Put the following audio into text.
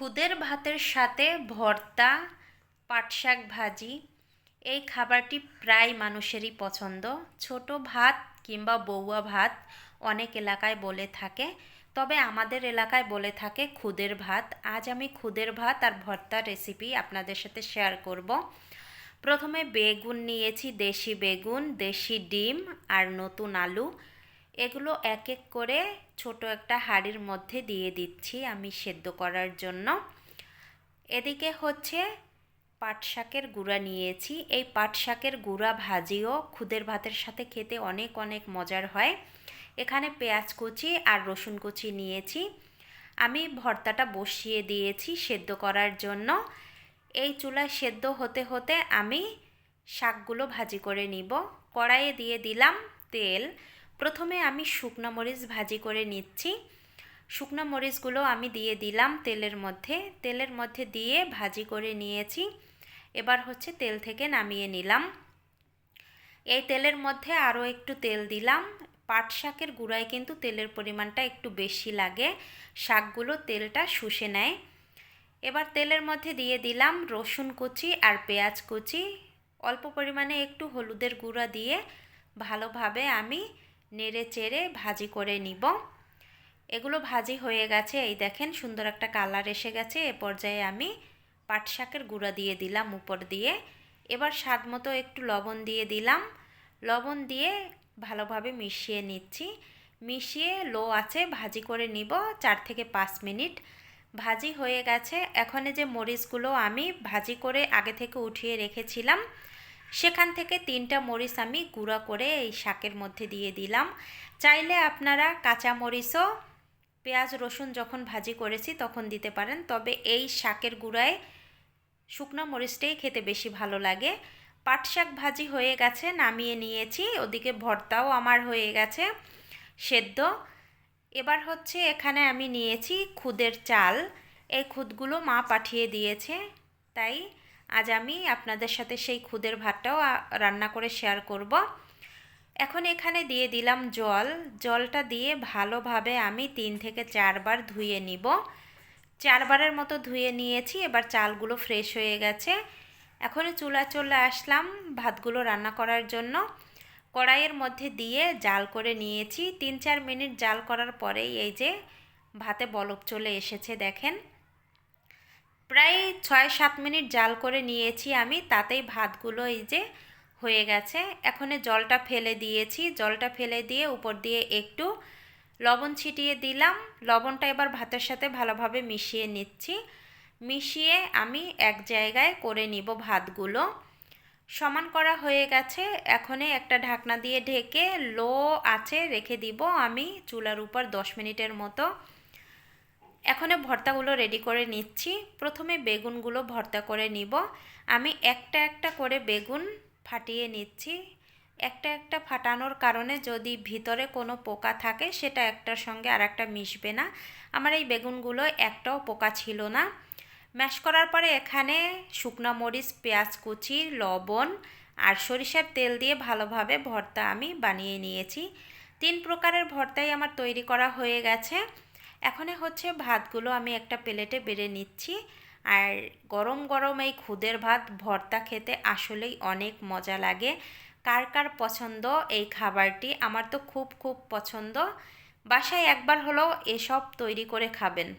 খুদের ভাতের সাথে ভর্তা পাট শাক ভাজি, এই খাবারটি প্রায় মানুষেরই পছন্দ। ছোট ভাত কিংবা বৌয়া ভাত অনেক এলাকায় বলে থাকে, তবে আমাদের এলাকায় বলে থাকে খুদের ভাত। আজ আমি খুদের ভাত আর ভর্তার রেসিপি আপনাদের সাথে শেয়ার করব। প্রথমে বেগুন নিয়েছি, দেশি বেগুন, দেশি ডিম আর নতুন আলু। এগুলো এক এক করে ছোট একটা হাঁড়ির মধ্যে দিয়ে দিচ্ছি আমি সেদ্ধ করার জন্য। এদিকে হচ্ছে পাট শাকের গুঁড়া নিয়েছি। এই পাট শাকের গুঁড়া ভাজিও খুদের ভাতের সাথে খেতে অনেক অনেক মজার হয়। এখানে পেঁয়াজ কুচি আর রসুন কুচি নিয়েছি। আমি ভর্তাটা বসিয়ে দিয়েছি সেদ্ধ করার জন্য। এই চুলায় সেদ্ধ হতে হতে আমি শাকগুলো ভাজি করে নিব। কড়াইয়ে দিয়ে দিলাম তেল। প্রথমে আমি শুকনো মরিচ ভাজি করে নিচ্ছি। শুকনো মরিচগুলো আমি দিয়ে দিলাম তেলের মধ্যে। তেলের মধ্যে দিয়ে ভাজি করে নিয়েছি। এবার হচ্ছে তেল থেকে নামিয়ে নিলাম। এই তেলের মধ্যে আরও একটু তেল দিলাম। পাট শাকের গুঁড়ায় কিন্তু তেলের পরিমাণটা একটু বেশি লাগে। শাকগুলো তেলটা শুষে নেয়। এবার তেলের মধ্যে দিয়ে দিলাম রসুন কুচি আর পেঁয়াজ কুচি। অল্প পরিমাণে একটু হলুদের গুঁড়া দিয়ে ভালোভাবে আমি নেড়ে চেড়ে ভাজি করে নিব। এগুলো ভাজি হয়ে গেছে। এই দেখেন সুন্দর একটা কালার এসে গেছে। এ পর্যায়ে আমি পাট শাকের গুঁড়া দিয়ে দিলাম উপর দিয়ে। এবার স্বাদ মতো একটু লবণ দিয়ে দিলাম। লবণ দিয়ে ভালোভাবে মিশিয়ে নিচ্ছি। মিশিয়ে লো আছে ভাজি করে নিব চার থেকে পাঁচ মিনিট। ভাজি হয়ে গেছে। এখন যে মরিচগুলো আমি ভাজি করে আগে থেকে উঠিয়ে রেখেছিলাম সেখান থেকে তিনটা মরিচ আমি গুঁড়া করে এই শাকের মধ্যে দিয়ে দিলাম। চাইলে আপনারা কাঁচা মরিচও, পেঁয়াজ, রসুন যখন ভাজি করেছি তখন দিতে পারেন, তবে এই শাকের গুঁড়ায় শুকনো মরিচটাই খেতে বেশি ভালো লাগে। পাট শাক ভাজি হয়ে গেছে, নামিয়ে নিয়েছি, ওদিকে ভর্তাও আমার হয়ে গেছে, সেদ্ধ। এবার হচ্ছে এখানে আমি নিয়েছি খুদের চাল। এই খুদগুলো মা পাঠিয়ে দিয়েছে, তাই আজ আমি আপনাদের সাথে সেই খুদের ভাতটাও রান্না করে শেয়ার করব। এখন এখানে দিয়ে দিলাম জল। জলটা দিয়ে ভালোভাবে আমি তিন থেকে চারবার ধুয়ে নিব। চারবারের মতো ধুয়ে নিয়েছি, এবার চালগুলো ফ্রেশ হয়ে গেছে। এখন চুলা চলে আসলাম ভাতগুলো রান্না করার জন্য। কড়াইয়ের মধ্যে দিয়ে জাল করে নিয়েছি। তিন চার মিনিট জাল করার পরেই এই যে ভাতে বলক চলে এসেছে, দেখেন। প্রায় ছয় সাত মিনিট জাল করে নিয়েছি আমি, তাতেই ভাতগুলো এই যে হয়ে গেছে। এখন জলটা ফেলে দিয়েছি। জলটা ফেলে দিয়ে উপর দিয়ে একটু লবণ ছিটিয়ে দিলাম। লবণটা এবার ভাতের সাথে ভালোভাবে মিশিয়ে নিচ্ছি। মিশিয়ে আমি এক জায়গায় করে নিব ভাতগুলো। সমান করা হয়ে গেছে। এখনে একটা ঢাকনা দিয়ে ঢেকে লো আছে রেখে দিব আমি চুলার উপর দশ মিনিটের মতো। এখনে ভর্তাগুলো রেডি করে নিচ্ছি। প্রথমে বেগুনগুলো ভর্তা করে নিব। আমি একটা একটা করে বেগুন ফাটিয়ে নিচ্ছি। একটা একটা ফাটানোর কারণে যদি ভিতরে কোনো পোকা থাকে, সেটা একটার সঙ্গে আর একটা মিশবে না। আমার এই বেগুনগুলো একটাও পোকা ছিল না। ম্যাশ করার পরে এখানে শুকনো মরিচ, পেঁয়াজ কুচি, লবণ আর সরিষার তেল দিয়ে ভালোভাবে ভর্তা আমি বানিয়ে নিয়েছি। তিন প্রকারের ভর্তাই আমার তৈরি করা হয়ে গেছে। এখনে হচ্ছে ভাতগুলো আমি একটা প্লেটে বেড়ে নিচ্ছি। আর গরম গরম এই খুদের ভাত ভর্তা খেতে আসলেই অনেক মজা লাগে। কার কার পছন্দ এই খাবারটি? আমার তো খুব খুব পছন্দ। বাসায় একবার হলেও এসব তৈরি করে খাবেন।